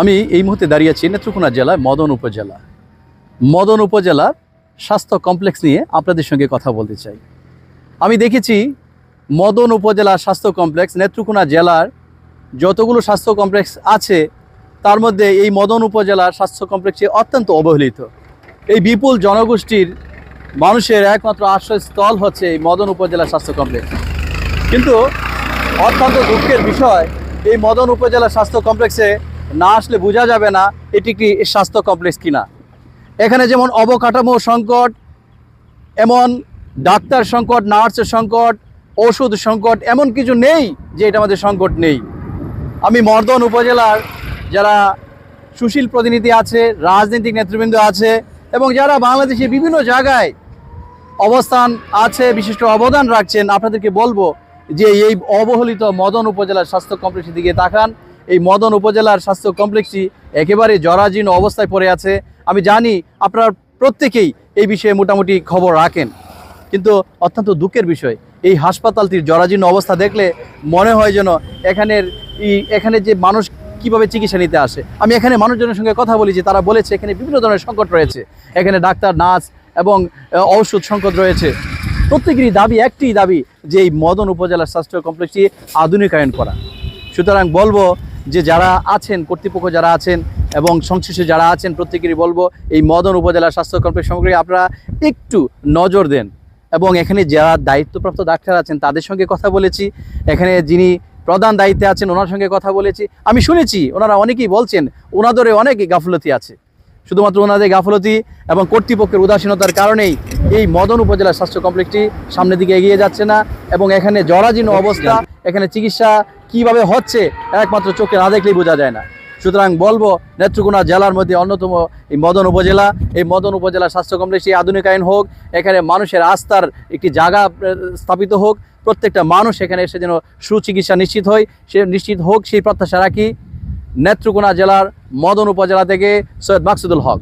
আমি এই মুহূর্তে দাঁড়িয়ে আছি নেত্রকোনা জেলায় মদন উপজেলা। মদন উপজেলার স্বাস্থ্য কমপ্লেক্স নিয়ে আপনাদের সঙ্গে কথা বলতে চাই। আমি দেখেছি মদন উপজেলা স্বাস্থ্য কমপ্লেক্স নেত্রকোনা জেলার যতগুলো স্বাস্থ্য কমপ্লেক্স আছে, তার মধ্যে এই মদন উপজেলার স্বাস্থ্য কমপ্লেক্সটি অত্যন্ত অবহেলিত। এই বিপুল জনগোষ্ঠীর মানুষের একমাত্র আশ্রয়স্থল হচ্ছে এই মদন উপজেলা স্বাস্থ্য কমপ্লেক্স। কিন্তু অত্যন্ত দুঃখের বিষয়, এই মদন উপজেলা স্বাস্থ্য কমপ্লেক্সে না আসলে বোঝা যাবে না এটি কি স্বাস্থ্য কমপ্লেক্স কিনা। এখানে যেমন অবকাঠামো সংকট, এমন ডাক্তার সংকট, নার্সের সংকট, ওষুধ সংকট, এমন কিছু নেই যে এটা আমাদের সংকট নেই। আমি মর্দন উপজেলার যারা সুশীল প্রতিনিধি আছে, রাজনৈতিক নেতৃবৃন্দ আছে, এবং যারা বাংলাদেশের বিভিন্ন জায়গায় অবস্থান আছে, বিশিষ্ট অবদান রাখছেন, আপনাদেরকে বলব যে এই অবহেলিত মদন উপজেলার স্বাস্থ্য কমপ্লেক্সের দিকে তাকান। এই মদন উপজেলার স্বাস্থ্য কমপ্লেক্সটি একেবারে জরাজীর্ণ অবস্থায় পড়ে আছে। আমি জানি আপনার প্রত্যেকেই এই বিষয়ে মোটামুটি খবর রাখেন। কিন্তু অত্যন্ত দুঃখের বিষয়, এই হাসপাতালটির জরাজীর্ণ অবস্থা দেখলে মনে হয় যেন এখানের এখানে যে মানুষ কীভাবে চিকিৎসা নিতে আসে। আমি এখানে মানুষজনের সঙ্গে কথা বলেছি তারা বলেছে এখানে বিভিন্ন ধরনের সংকট রয়েছে। এখানে ডাক্তার, নার্স এবং ঔষধ সংকট রয়েছে। প্রত্যেকেরই দাবি একটি দাবি যে এই মদন উপজেলার স্বাস্থ্য কমপ্লেক্সটি আধুনিকায়ন করা। সুতরাং বলব যে যারা আছেন কর্তৃপক্ষ যারা আছেন এবং সংশ্লিষ্ট যারা আছেন প্রত্যেকেরই বলব এই মদন উপজেলা স্বাস্থ্য কমপ্লেক্স সামগ্রী আপনারা একটু নজর দেন এবং এখানে যারা দায়িত্বপ্রাপ্ত ডাক্তার আছেন তাদের সঙ্গে কথা বলেছি। এখানে যিনি প্রধান দায়িত্বে আছেন ওনার সঙ্গে কথা বলেছি। আমি শুনেছি ওনারা অনেকেই বলছেন ওনাদের অনেক গাফলতি আছে। শুধুমাত্র ওনাদের গাফলতি এবং কর্তৃপক্ষের উদাসীনতার কারণেই এই মদন উপজেলা স্বাস্থ্য কমপ্লেক্সটি সামনের দিকে এগিয়ে যাচ্ছে না এবং এখানে জরাজীর্ণ অবস্থা এখানে চিকিৎসা কীভাবে হচ্ছে, একমাত্র চোখে না দেখলেই বোঝা যায় না। সুতরাং বলব, নেত্রকোনা জেলার মধ্যে অন্যতম এই মদন উপজেলা। এই মদন উপজেলা স্বাস্থ্য কমপ্লেক্সটি আধুনিকায়ন হোক, এখানে মানুষের আস্থার একটি জায়গা স্থাপিত হোক, প্রত্যেকটা মানুষ এখানে এসে যেন সুচিকিৎসা নিশ্চিত হয়, সে নিশ্চিত হোক, সেই প্রত্যাশা রাখি। নেত্রকোনা জেলার মদন উপজেলা থেকে সৈয়দ মাকসুদুল হক।